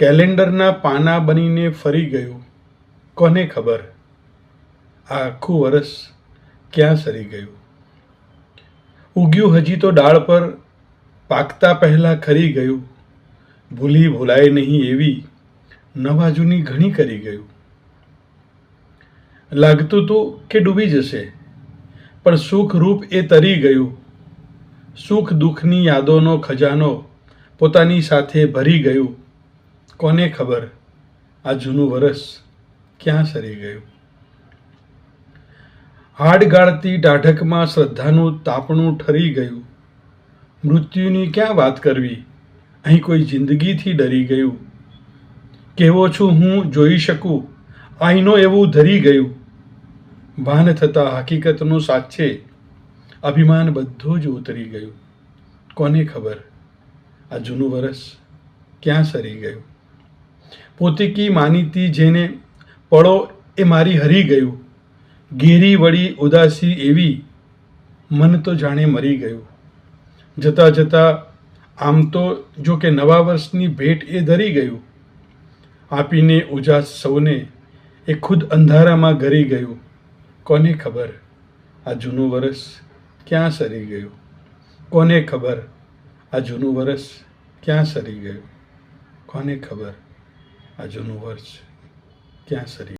કેલેન્ડરના પાના બનીને ફરી ગયું. કોને ખબર? આ આખું વરસ ક્યાં સરી ગયું? ઉગ્યું હજી તો ડાળ પર પાકતા પહેલાં ખરી ગયું. ભૂલી ભૂલાય નહીં એવી નવા જૂની ઘણી કરી ગયું. લાગતું તું કે ડૂબી જશે, પણ સુખ રૂપ એ તરી ગયું. સુખ દુઃખની યાદોનો ખજાનો પોતાની સાથે ભરી ગયું. કોને ખબર આ જૂનું વરસ ક્યાં સરી ગયું? હાડ ગાળતી શ્રદ્ધાનું તાપણું ઠરી ગયું. મૃત્યુની ક્યાં વાત કરવી? અહીં કોઈ જિંદગીથી ડરી ગયું. કેવો છું હું જોઈ શકું? આઈનો એવું ધરી ગયું. ભાન થતાં હકીકતનું સાચે અભિમાન બધું જ ઉતરી ગયું. કોને ખબર આ જૂનું વરસ ક્યાં સરી ગયું? પોતીકી માનીતી જેને પડો એ મારી હરી ગયું. ઘેરી વળી ઉદાસી એવી, મન તો જાણે મરી ગયું. જતાં જતાં આમ તો જો કે નવા વર્ષની ભેટ એ ધરી ગયું. આપીને ઉજાસ સૌને એ ખુદ અંધારામાં ઘરી ગયું. કોને ખબર આ જૂનું વરસ ક્યાં સરી ગયું? કોને ખબર આ જૂનું વરસ ક્યાં સરી ગયું? કોને ખબર આ જૂનું વર્ષ ક્યાં સરી